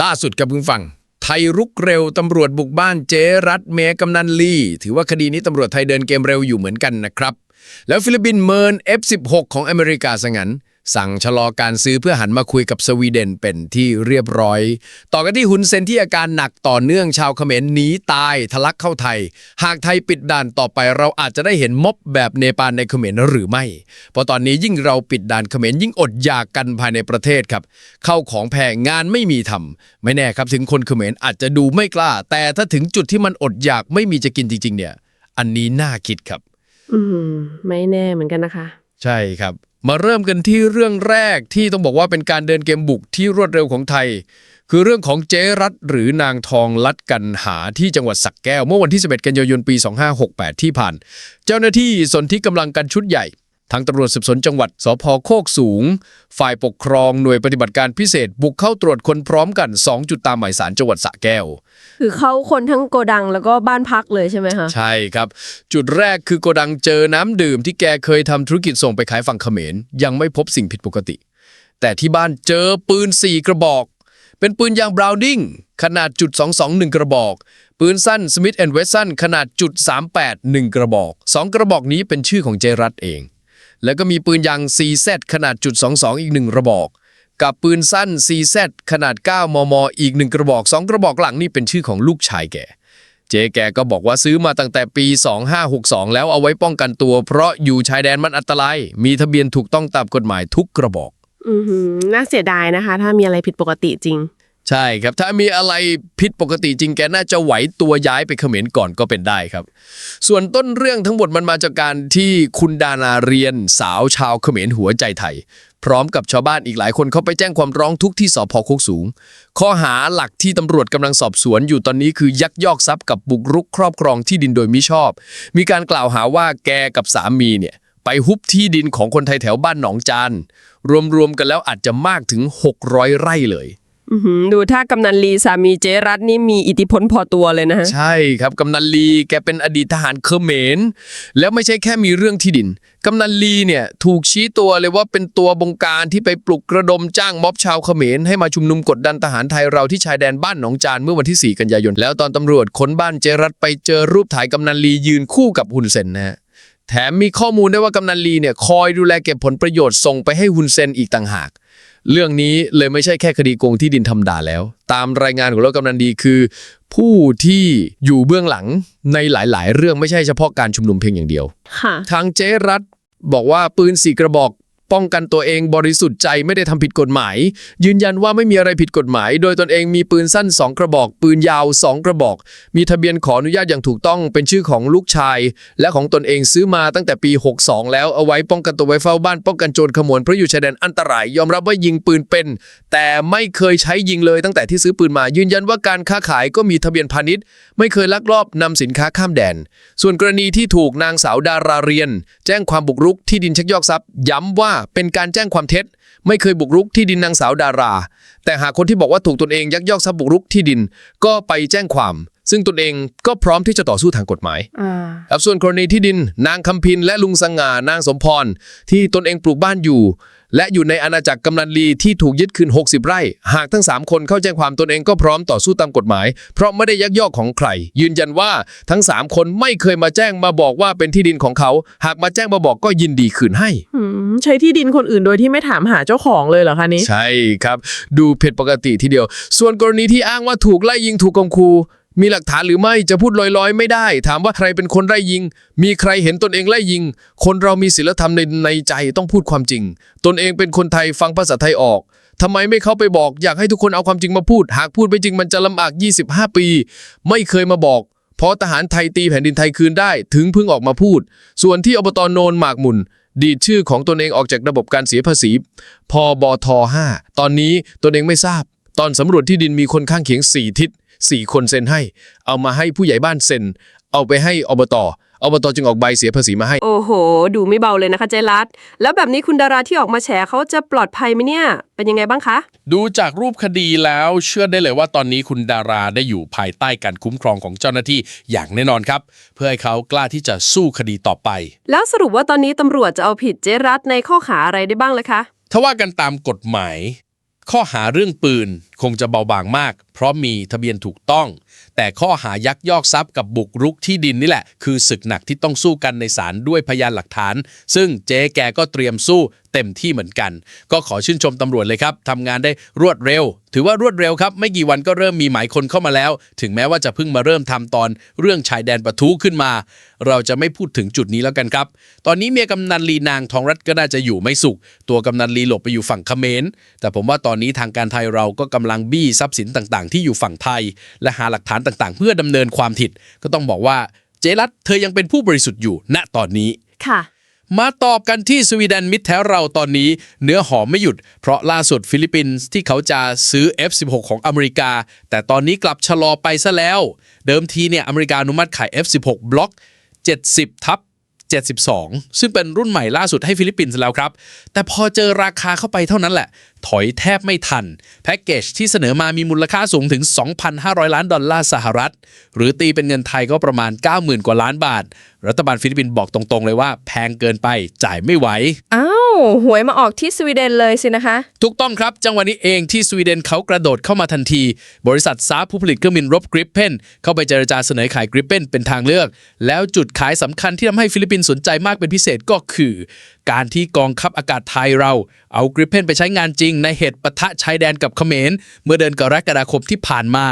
ล่าสุดกับคุณฟัง ไทยรุกเร็วตำรวจบุกบ้านเจรัตเมกำนันลี ถือว่าคดีนี้ตำรวจไทยเดินเกมเร็วอยู่เหมือนกันนะครับ แล้วฟิลิปปินส์เมิน F16 ของอเมริกาสังั้น สั่งชะลอการซื้อเพื่อหันมาคุยกับสวีเดนเป็นที่เรียบร้อย ต่อกันที่ฮุนเซนที่อาการหนักต่อเนื่องชาวเขมรหนีตายทะลักเข้าไทย หากไทยปิดด่านต่อไปเราอาจจะได้เห็นม็อบแบบเนปาลในเขมรหรือไม่ เพราะตอนนี้ยิ่งเราปิดด่านเขมรยิ่งอดอยากกันภายในประเทศครับ เข้าของแพงงานไม่มีทำไม่แน่ครับถึงคนเขมรอาจจะดูไม่กล้า แต่ถ้าถึงจุดที่มันอดอยากไม่มีจะกินจริง ๆ เนี่ย อันนี้น่าคิดครับ อืมไม่แน่เหมือนกันนะคะ ใช่ครับ มาเริ่มกันที่เรื่องแรกที่ต้องบอกว่าเป็นการเดินเกมบุกที่รวดเร็วของไทย คือเรื่องของเจรัตหรือนางทองลัดกันหาที่จังหวัดสักแก้ว เมื่อวันที่ 11 กันยายนปี 2568 ที่ผ่าน เจ้าหน้าที่สนที่กำลังกันชุดใหญ่ ทั้งตำรวจสืบสวนจังหวัดสพโคกสูง ฝ่ายปกครองหน่วยปฏิบัติการพิเศษ บุกเข้าตรวจคนพร้อมกัน 2 จุดตามหมายสารจังหวัดสระแก้ว คือเขาคนทั้งโกดังแล้วก็บ้านพักเลยใช่ไหมคะ ใช่ครับ จุดแรกคือโกดังเจอน้ำดื่มที่แกเคยทำธุรกิจส่งไปขายฝั่งเขมร ยังไม่พบสิ่งผิดปกติ แต่ที่บ้านเจอปืน 4 กระบอก เป็นปืนยางบราวนิงขนาดจุด221 กระบอก ปืนสั้น Smith Wesson ขนาดจุด38 1 กระบอก 2 กระบอกนี้เป็นชื่อของเจรัตเอง แล้วก็มีปืนยาง CZ ขนาดจุด22 อีกหนึ่งกระบอก กับปืนสั้น CZ ขนาด 9 มม อีกหนึ่งกระบอก 2 กระบอกหลังนี่เป็นชื่อของลูกชายแก เจ๊แกก็บอกว่าซื้อมาตั้งแต่ปี 2562 แล้วเอาไว้ป้องกันตัว เพราะอยู่ชายแดนมันอันตราย มีทะเบียนถูกต้องตามกฎหมายทุกกระบอก อือหือน่าเสียดายนะคะ ถ้ามีอะไรผิดปกติจริง ใช่ครับ ถ้ามีอะไรผิดปกติจริงแกน่าจะไหวตัวย้ายไปเขมรก่อนก็เป็นได้ครับ ส่วนต้นเรื่องทั้งหมดมันมาจากการที่คุณดานาเรียนสาวชาวเขมรหัวใจไทย พร้อมกับชาวบ้านอีกหลายคนเขาไปแจ้งความร้องทุกข์ที่สพโคกสูง ข้อหาหลักที่ตำรวจกำลังสอบสวนอยู่ตอนนี้คือยักยอกทรัพย์กับบุกรุกครอบครองที่ดินโดยมิชอบ มีการกล่าวหาว่าแกกับสามีเนี่ยไปฮุบที่ดินของคนไทยแถวบ้านหนองจานรวมๆกันแล้วอาจจะมากถึง 600 ไร่เลย อือหือดูถ้ากำนันลีสามีเจรัตนี่มีอิทธิพลพอตัวเลยนะฮะ ใช่ครับกำนันลีแกเป็นอดีตทหารเขมร แล้วไม่ใช่แค่มีเรื่องที่ดินกำนันลีเนี่ยถูกชี้ตัวเลยว่าเป็นตัวบงการที่ไปปลุกกระดมจ้างม็อบชาวเขมร ให้มาชุมนุมกดดันทหารไทยเราที่ชายแดนบ้านหนองจานเมื่อวันที่ 4 กันยายน แล้วตอนตำรวจค้นบ้านเจรัตไปเจอรูปถ่ายกำนันลียืนคู่กับฮุนเซนนะฮะแถมมีข้อมูลได้ว่ากำนันลีเนี่ยคอยดูแลเก็บผลประโยชน์ส่งไปให้ฮุนเซนอีกต่างหาก เรื่องนี้เลยไม่ใช่แค่คดีโกงที่ดินธรรมดาแล้ว ตามรายงานของเรากำนันดีคือ ผู้ที่อยู่เบื้องหลังในหลาย ๆ เรื่องไม่ใช่เฉพาะการชุมนุมเพียงอย่างเดียว ค่ะ ทางเจ๊รัฐบอกว่าปืนสี่กระบอก ป้องกันตัวเองบริสุทธิ์ใจไม่ได้ทำผิดกฎหมาย ยืนยันว่าไม่มีอะไรผิดกฎหมาย โดยตนเองมีปืนสั้น 2 กระบอก ปืนยาว 2 กระบอก มีทะเบียนขออนุญาตอย่างถูกต้องเป็นชื่อของลูกชาย และของตนเองซื้อมาตั้งแต่ปี 62 แล้วเอาไว้ป้องกันตัวไว้เฝ้าบ้านป้องกันโจรขโมยเพราะอยู่ชายแดนอันตราย ยอมรับว่ายิงปืนเป็น แต่ไม่เคยใช้ยิงเลยตั้งแต่ที่ซื้อปืนมา ยืนยันว่าการค้าขายก็มีทะเบียนพาณิชย์ ไม่เคยลักลอบนำสินค้าข้ามแดน ส่วนกรณีที่ถูกนางสาวดาราเรียน แจ้งความบุกรุกที่ดินชักยอกทรัพย์ ย้ำว่าเป็นการแจ้งความเท็จ ไม่เคยบุกรุกที่ดินนางสาวดารา แต่หากคนที่บอกว่าถูกตนเองยักยอกทรัพย์บุกรุกที่ดินก็ไปแจ้งความ ซึ่งตนเองก็พร้อมที่จะต่อสู้ทางกฎหมายครับส่วนกรณีที่ดิน นางคำพินและลุงสง่านางสมพรที่ตนเองปลูกบ้านอยู่ และอยู่ในอาณาจักรกำนันลีที่ถูกยึดคืน 60 ไร่ หากทั้ง 3 คนเข้าแจ้งความตนเองก็พร้อมต่อสู้ตามกฎหมาย เพราะไม่ได้ยักยอกของใคร ยืนยันว่าทั้ง 3 คนไม่เคยมาแจ้งมาบอกว่าเป็นที่ดินของเขา หากมาแจ้งมาบอกก็ยินดีคืนให้อืมใช้ที่ดินคนอื่นโดยที่ไม่ถามหาเจ้าของเลยเหรอคะนี้ ใช่ครับ ดูผิดปกติทีเดียว ส่วนกรณีที่อ้างว่าถูกไล่ยิงถูกกมคู มีหลักฐานหรือไม่จะพูดลอยๆ ไม่ได้ ถามว่าใครเป็นคนไล่ยิง มีใครเห็นตนเองไล่ยิง คนเรามีศีลธรรมในในใจต้องพูดความจริง ตนเองเป็นคนไทยฟังภาษาไทยออกทำไมไม่เข้าไปบอกอยากให้ทุกคนเอาความจริงมาพูด หากพูดไปจริงมันจะลำบาก 25 ปี ไม่เคยมาบอก เพราะทหารไทยตีแผ่นดินไทยคืนได้ ถึงเพิ่งออกมาพูด ส่วนที่อบตโนนหมากมุนดีดชื่อของตนเองออกจากระบบการเสียภาษีพอบท5ตอนนี้ตนเองไม่ทราบ ตอนสำรวจที่ดินมีคนข้างเคียง4ทิศ 4คนเซ็นให้ เอามาให้ผู้ใหญ่บ้านเซ็น เอาไปให้อบตอบตจึงออกใบเสียภาษีมาให้ โอ้โห ดูไม่เบาเลยนะคะเจรัตแล้วแบบนี้คุณดาราที่ออกมาแฉเขาจะปลอดภัยไหมเนี่ย เป็นยังไงบ้างคะ ดูจากรูปคดีแล้วเชื่อได้เลยว่าตอนนี้คุณดาราได้อยู่ภายใต้การคุ้มครองของเจ้าหน้าที่อย่างแน่นอนครับ เพื่อให้เขากล้าที่จะสู้คดีต่อไป แล้วสรุปว่าตอนนี้ตำรวจจะเอาผิดเจรัตในข้อหาอะไรได้บ้างเลยคะถ้าว่ากันตามกฎหมาย ข้อหาเรื่องปืนคงจะเบาบางมาก เพราะมีทะเบียนถูกต้อง แต่ข้อหายักยอกทรัพย์กับบุกรุกที่ดินนี่แหละ คือศึกหนักที่ต้องสู้กันในศาลด้วยพยานหลักฐาน ซึ่งเจ๊แกก็เตรียมสู้ เต็มที่เหมือนกัน ก็ขอชื่นชมตำรวจเลยครับทำงานได้รวดเร็ว ถือว่ารวดเร็วครับ ไม่กี่วันก็เริ่มมีหมายคนเข้ามาแล้ว ถึงแม้ว่าจะเพิ่งมาเริ่มทำตอนเรื่องชายแดนปะทุขึ้นมา เราจะไม่พูดถึงจุดนี้แล้วกันครับ ตอนนี้เมียกำนันลีนางทองรัตก็น่าจะอยู่ไม่สุข ตัวกำนันลีหลบไปอยู่ฝั่งเขมรแต่ผมว่าตอนนี้ทางการไทยเราก็กำลังบี้ทรัพย์สินต่าง ๆ ที่อยู่ฝั่งไทย และหาหลักฐานต่าง ๆ เพื่อดำเนินความผิด ก็ต้องบอกว่าเจรัตเธอยังเป็นผู้บริสุทธิ์อยู่ณตอนนี้ค่ะ มาตอบกันที่สวีเดนมิตรแท้เราตอนนี้ เนื้อหอมไม่หยุด เพราะล่าสุดฟิลิปปินส์ที่เขาจะซื้อ F16 ของอเมริกา แต่ตอนนี้กลับชะลอไปซะแล้ว เดิมทีเนี่ยอเมริกาอนุมัติขาย F16 บล็อก 70 ทับ 72 ซึ่งเป็นรุ่นใหม่ล่าสุดให้ฟิลิปปินส์แล้วครับ แต่พอเจอราคาเข้าไปเท่านั้นแหละ ถอยแทบไม่ทัน แพ็กเกจที่เสนอมามีมูลค่าสูงถึง 2,500 ล้านดอลลาร์สหรัฐ หรือตีเป็นเงินไทยก็ประมาณ 90,000 กว่าล้านบาท รัฐบาลฟิลิปปินส์บอกตรงๆเลยว่าแพงเกินไปจ่ายไม่ไหวอ้าว หวยมาออกที่สวีเดนเลยสินะคะ ถูกต้องครับจังหวะนี้เองที่สวีเดนเขากระโดดเข้ามาทันที บริษัทซาผู้ผลิตเครื่องบินรบกริปเพนเข้าไปเจรจาเสนอขายกริปเพนเป็นทางเลือก แล้วจุดขายสำคัญที่ทำให้ฟิลิปปินส์สนใจมากเป็นพิเศษก็คือ การที่กองทัพอากาศไทยเราเอากริปเพนไปใช้งานจริง ในเหตุปะทะชายแดนกับเขมร เมื่อเดือนกรกฎาคมที่ผ่านมา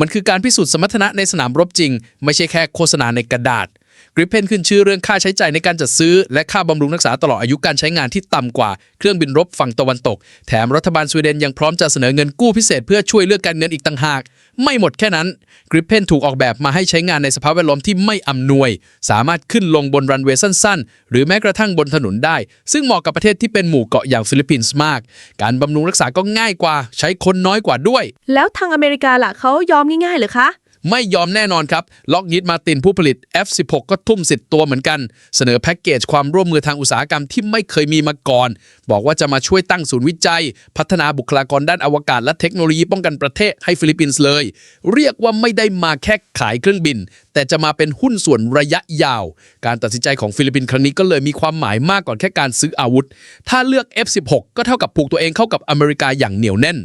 มันคือการพิสูจน์สมรรถนะในสนามรบจริง ไม่ใช่แค่โฆษณาในกระดาษ กริปเพนขึ้นชื่อเรื่องค่าใช้จ่ายในการจัดซื้อ และค่าบำรุงรักษาตลอดอายุการใช้งานที่ต่ำกว่าเครื่องบินรบฝั่งตะวันตก แถมรัฐบาลสวีเดนยังพร้อมจะเสนอเงินกู้พิเศษเพื่อช่วยเลือกการเงินอีกต่างหาก ไม่หมดแค่นั้นกริปเพนถูกออกแบบมาให้ใช้งานในสภาพแวดล้อมที่ไม่อำนวย สามารถขึ้นลงบนรันเวย์สั้นๆ หรือแม้กระทั่งบนถนนได้ ซึ่งเหมาะกับประเทศที่เป็นหมู่เกาะอย่างฟิลิปปินส์มาก การบำรุงรักษาก็ง่ายกว่า ใช้คนน้อยกว่าด้วย แล้วทางอเมริกาล่ะเขายอมง่ายๆหรือคะ ไม่ยอมแน่นอนครับล็อกยิดมาตินผู้ผลิต F16 ก็ทุ่มสิทธิ์ตัวเหมือนกัน เสนอแพ็กเกจความร่วมมือทางอุตสาหกรรมที่ไม่เคยมีมาก่อน บอกว่าจะมาช่วยตั้งศูนย์วิจัย พัฒนาบุคลากรด้านอวกาศและเทคโนโลยีป้องกันประเทศให้ฟิลิปปินส์เลย เรียกว่าไม่ได้มาแค่ขายเครื่องบิน แต่จะมาเป็นหุ้นส่วนระยะยาว การตัดสินใจของฟิลิปปินส์ครั้งนี้ก็เลยมีความหมายมากกว่าแค่การซื้ออาวุธ ถ้าเลือก F16 ก็เท่ากับผูกตัวเองเข้ากับอเมริกาอย่างเหนียวแน่น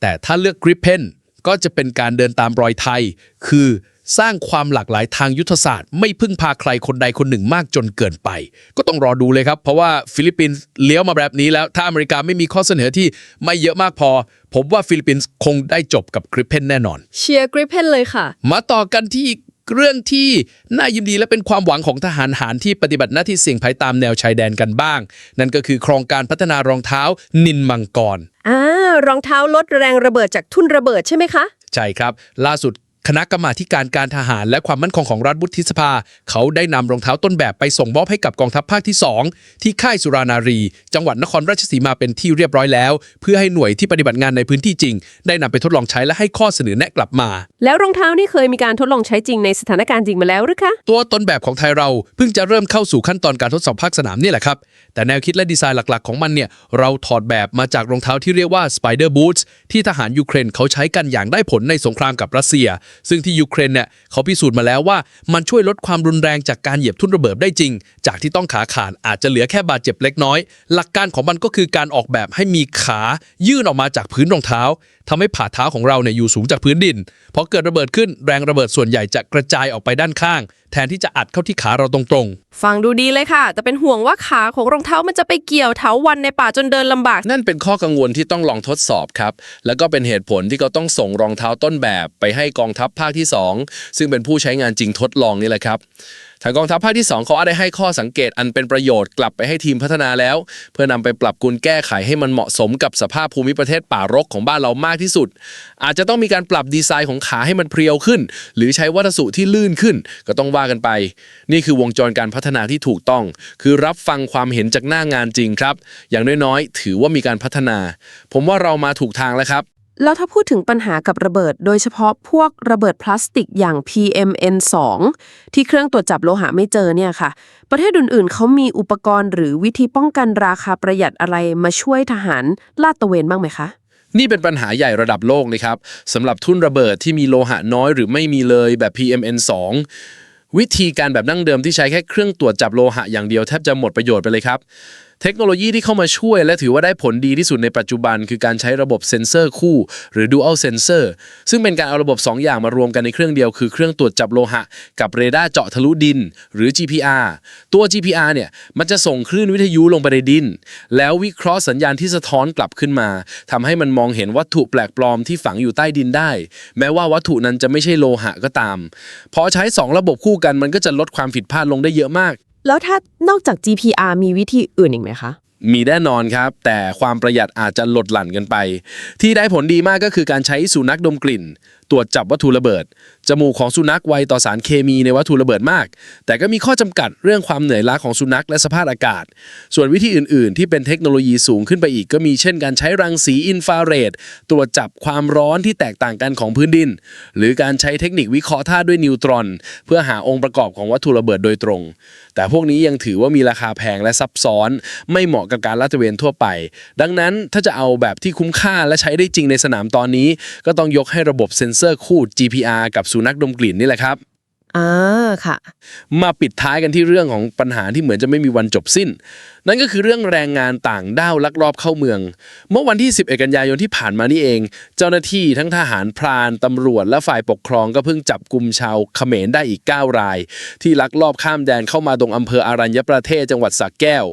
แต่ถ้าเลือก Gripen ก็จะเป็นการเดินตามรอยไทย คือสร้างความหลากหลายทางยุทธศาสตร์ ไม่พึ่งพาใครคนใดคนหนึ่งมากจนเกินไป ก็ต้องรอดูเลยครับ เพราะว่าฟิลิปปินส์เลี้ยวมาแบบนี้แล้ว ถ้าอเมริกาไม่มีข้อเสนอที่ไม่เยอะมากพอ ผมว่าฟิลิปปินส์คงได้จบกับกริปเพนแน่นอน เชียร์กริปเพนเลยค่ะ มาต่อกันที่เรื่องที่น่ายินดีและเป็นความหวังของทหารหารที่ปฏิบัติหน้าที่เสี่ยงภัยตามแนวชายแดนกันบ้าง นั่นก็คือโครงการพัฒนารองเท้านินมังกรอ่า รองเท้าลดแรงระเบิดจากทุ่นระเบิดใช่ไหมคะ ใช่ครับ ล่าสุด คณะกรรมาธิการการทหารและความมั่นคงของรัฐวุฒิสภา เขาได้นำรองเท้าต้นแบบไปส่งมอบให้กับกองทัพภาคที่ 2 ที่ค่ายสุรานารี จังหวัดนครราชสีมาเป็นที่เรียบร้อยแล้ว เพื่อให้หน่วยที่ปฏิบัติงานในพื้นที่จริง ได้นำไปทดลองใช้และให้ข้อเสนอแนะกลับมา แล้วรองเท้านี่เคยมีการทดลองใช้จริงในสถานการณ์จริงมาแล้วหรือคะตัวต้นแบบของไทยเราเพิ่งจะเริ่มเข้าสู่ขั้นตอนการทดสอบภาคสนามนี่แหละครับแต่แนวคิดและดีไซน์หลักๆ ของมันเนี่ยเราถอดแบบมาจากรองเท้าที่เรียกว่า Spider Boots ที่ทหารยูเครนเขาใช้กันอย่างได้ผลในสงครามกับรัสเซียซึ่งที่ยูเครนเนี่ยเขาพิสูจน์มาแล้วว่ามันช่วยลดความรุนแรงจากการเหยียบทุ่นระเบิดได้จริง จากที่ต้องขาขาดอาจจะเหลือแค่บาดเจ็บเล็กน้อย หลักการของมันก็คือการออกแบบให้มีขายื่นออกมาจากพื้นรองเท้าทำให้ผ่าเท้าของเราเนี่ยอยู่สูงจากพื้นดินพอเกิดระเบิดขึ้นแรงระเบิดส่วนใหญ่จะกระจายออกไปด้านข้าง แทนที่จะอัดเข้าที่ขาเราตรงๆ ฟังดูดีเลยค่ะ แต่เป็นห่วงว่าขาของรองเท้ามันจะไปเกี่ยวเถาวันในป่าจนเดินลำบาก นั่นเป็นข้อกังวลที่ต้องลองทดสอบครับ แล้วก็เป็นเหตุผลที่เขาต้องส่งรองเท้าต้นแบบไปให้กองทัพพภาคที่ 2 ซึ่งเป็นผู้ใช้งานจริงทดลองนี่แหละครับทางกองทัพภาคที่ 2 เขาได้ให้ข้อสังเกตอันเป็นประโยชน์กลับไปให้ทีมพัฒนาแล้ว เพื่อนำไปปรับปรุงแก้ไขให้มันเหมาะสมกับสภาพภูมิประเทศป่ารกของบ้านเรามากที่สุด อาจจะต้องมีการปรับดีไซน์ของขาให้มันเพรียวขึ้น หรือใช้วัสดุที่ลื่นขึ้น ก็ต้องว่ากันไป นี่คือวงจรการพัฒนาที่ถูกต้อง คือรับฟังความเห็นจากหน้างานจริงครับ อย่างน้อยๆ ถือว่ามีการพัฒนา ผมว่าเรามาถูกทางแล้วครับ แล้วถ้าพูดถึงปัญหากับระเบิด โดยเฉพาะพวกระเบิดพลาสติกอย่าง PMN2 ที่เครื่องตรวจจับโลหะไม่เจอเนี่ยค่ะ ประเทศอื่นๆ เขามีอุปกรณ์หรือวิธีป้องกันราคาประหยัดอะไรมาช่วยทหารลาดตระเวนบ้างไหมคะ นี่เป็นปัญหาใหญ่ระดับโลกเลยครับสำหรับทุ่นระเบิดที่มีโลหะน้อยหรือไม่มีเลยแบบ PMN2 วิธีการแบบดั้งเดิมที่ใช้แค่เครื่องตรวจจับโลหะอย่างเดียวแทบจะหมดประโยชน์ไปเลยครับ เทคโนโลยีที่เข้ามาช่วยและถือว่าได้ผลดีที่สุดในปัจจุบัน คือการใช้ระบบเซ็นเซอร์คู่ หรือ dual sensor ซึ่งเป็นการเอาระบบ 2 อย่างมารวมกันในเครื่องเดียว คือเครื่องตรวจจับโลหะ กับเรดาร์เจาะทะลุดิน หรือ GPR ตัว GPR เนี่ยมันจะส่งคลื่นวิทยุลงไปในดิน แล้ววิเคราะห์สัญญาณที่สะท้อนกลับขึ้นมาทำให้มันมองเห็นวัตถุแปลกปลอมที่ฝังอยู่ใต้ดินได้ แม้ว่าวัตถุนั้นจะไม่ใช่โลหะก็ตามพอใช้ 2 ระบบคู่กันมันก็จะลดความผิดพลาดลงได้เยอะมาก แล้วถ้านอกจาก GPR มีวิธีอื่นอีกไหมคะ มีแน่นอนครับ แต่ความประหยัดอาจจะลดหลั่นกันไป ที่ได้ผลดีมากก็คือการใช้สุนัขดมกลิ่น ตรวจจับวัตถุระเบิด จมูกของสุนัขไวต่อสารเคมีในวัตถุระเบิดมาก แต่ก็มีข้อจำกัดเรื่องความเหนื่อยล้าของสุนัขและสภาพอากาศ ส่วนวิธีอื่น ๆ ที่เป็นเทคโนโลยีสูงขึ้นไปอีก ก็มีเช่นการใช้รังสีอินฟราเรดตรวจจับความร้อนที่แตกต่างกันของพื้นดิน หรือการใช้เทคนิควิเคราะห์ธาตุด้วยนิวตรอน เพื่อหาองค์ประกอบของวัตถุระเบิดโดยตรง แต่พวกนี้ยังถือว่ามีราคาแพงและซับซ้อน ไม่เหมาะกับการลาดตระเวนทั่วไป ดังนั้นถ้าจะเอาแบบที่คุ้มค่าและใช้ได้จริงในสนามตอนนี้ ก็ต้องยกให้ระบบเซ็นเซอร์คู่ GPR กับสุนัขดมกลิ่นนี่แหละครับ อ่าค่ะ มาปิดท้ายกันที่เรื่องของปัญหาที่เหมือนจะไม่มีวันจบสิ้นนั่นก็คือเรื่องแรงงานต่างด้าวลักลอบเข้าเมือง เมื่อวันที่ 11 กันยายนที่ผ่านมานี่เอง เจ้าหน้าที่ทั้งทหารพรานตำรวจและฝ่ายปกครองก็เพิ่งจับกลุ่มชาวเขมรได้อีก 9 ราย ที่ลักลอบข้ามแดนเข้ามาตรงอำเภออารัญญประเทศจังหวัดสระแก้ว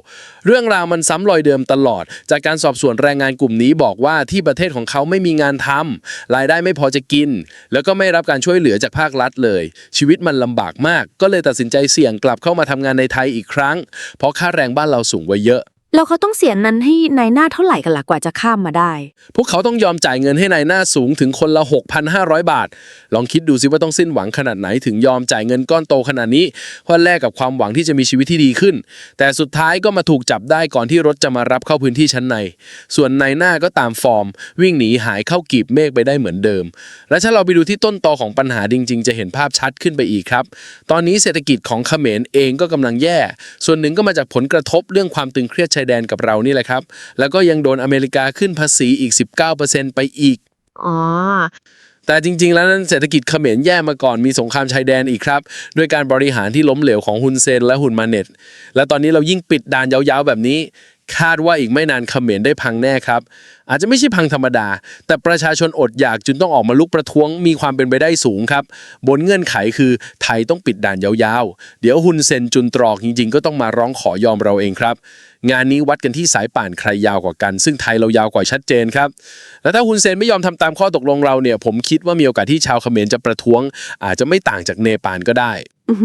เรื่องราวมันซ้ำรอยเดิมตลอด จากการสอบสวนแรงงานกลุ่มนี้บอกว่าที่ประเทศของเขาไม่มีงานทำรายได้ไม่พอจะกิน แล้วก็ไม่รับการช่วยเหลือจากภาครัฐเลย ชีวิตมันลำบากมาก ก็เลยตัดสินใจเสี่ยงกลับเข้ามาทำงานในไทยอีกครั้ง เพราะค่าแรงบ้านเราสูงไว้เยอะ แล้วเขาต้องเสียนั้นให้นายหน้าเท่าไหร่กันล่ะกว่าจะข้ามมาได้ พวกเขาต้องยอมจ่ายเงินให้นายหน้าสูงถึงคนละ 6,500 บาท ลองคิดดูสิว่าต้องสิ้นหวังขนาดไหนถึงยอมจ่ายเงินก้อนโตขนาดนี้เพื่อแลกกับความหวังที่จะมีชีวิตที่ดีขึ้น แต่สุดท้ายก็มาถูกจับได้ก่อนที่รถจะมารับเข้าพื้นที่ชั้นใน ส่วนนายหน้าก็ตามฟอร์ม วิ่งหนีหายเข้ากีบเมฆไปได้เหมือนเดิม และถ้าเราไปดูที่ต้นตอของปัญหาจริง ๆ จะเห็นภาพชัดขึ้นไปอีกครับ ตอนนี้เศรษฐกิจของเขมรเองก็กำลังแย่ ส่วนหนึ่งก็มาจากผลกระทบเรื่องความตึงเครียดายแดนกับเรานี่แหละครับ แล้วก็ยังโดนอเมริกาขึ้นภาษีอีก 19%ไปอีก อ๋อ แต่จริง ๆ แล้วนั้นเศรษฐกิจเขมรแย่มาก่อนมีสงครามชายแดนอีกครับด้วยการบริหารที่ล้มเหลวของฮุนเซนและฮุนมาเน็ตและตอนนี้เรายิ่งปิดด่านยาวๆแบบนี้ คาดว่าอีกไม่นานเขมรได้พังแน่ครับ อาจจะไม่ใช่พังธรรมดา แต่ประชาชนอดอยากจึงต้องออกมาลุกประท้วงมีความเป็นไปได้สูงครับ บนเงื่อนไขคือไทยต้องปิดด่านยาวๆ เดี๋ยวฮุนเซนจุนตรอกจริงๆ ก็ต้องมาร้องขอยอมเราเองครับ งานนี้วัดกันที่สายป่านใครยาวกว่ากัน ซึ่งไทยเรายาวกว่าชัดเจนครับ แล้วถ้าฮุนเซนไม่ยอมทำตามข้อตกลงเราเนี่ย ผมคิดว่ามีโอกาสที่ชาวเขมรจะประท้วง อาจจะไม่ต่างจากเนปาลก็ได้ อื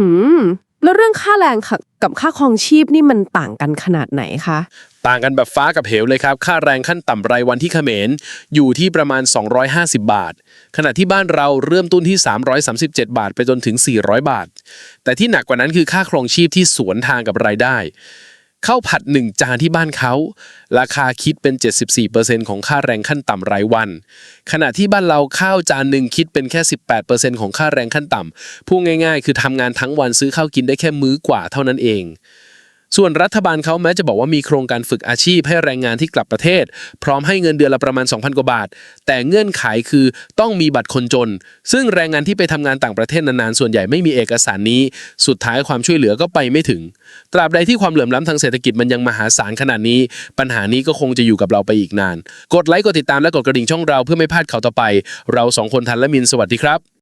แล้วเรื่องค่าแรงค่ะกับค่าครองชีพนี่มันต่างกันขนาดไหนคะ ต่างกันแบบฟ้ากับเหวเลยครับ ค่าแรงขั้นต่ำรายวันที่เขมรอยู่ที่ประมาณ 250 บาท ขณะที่บ้านเราเริ่มต้นที่ 337 บาท ไปจนถึง 400 บาท แต่ที่หนักกว่านั้นคือค่าครองชีพที่สวนทางกับรายได้ข้าวผัดหนึ่งจานที่บ้านเขา ราคาคิดเป็น 74%ของค่าแรงขั้นต่ำรายวัน ขณะที่บ้านเราข้าวจานหนึ่งคิดเป็นแค่ 18%ของค่าแรงขั้นต่ำพูดง่ายๆ คือทำงานทั้งวันซื้อข้าวกินได้แค่มื้อกว่าเท่านั้นเอง ส่วนรัฐบาลเขาแม้จะบอกว่ามีโครงการฝึกอาชีพให้แรงงานที่กลับประเทศ พร้อมให้เงินเดือนละประมาณ 2,000 กว่าบาท แต่เงื่อนไขคือต้องมีบัตรคนจน ซึ่งแรงงานที่ไปทำงานต่างประเทศนานๆ ส่วนใหญ่ไม่มีเอกสารนี้ สุดท้ายความช่วยเหลือก็ไปไม่ถึง ตราบใดที่ความเหลื่อมล้ำทางเศรษฐกิจมันยังมหาศาลขนาดนี้ ปัญหานี้ก็คงจะอยู่กับเราไปอีกนาน กดไลค์กดติดตามและกดกระดิ่งช่องเราเพื่อไม่พลาดข่าวต่อไป เราสองคนทันและมินสวัสดีครับ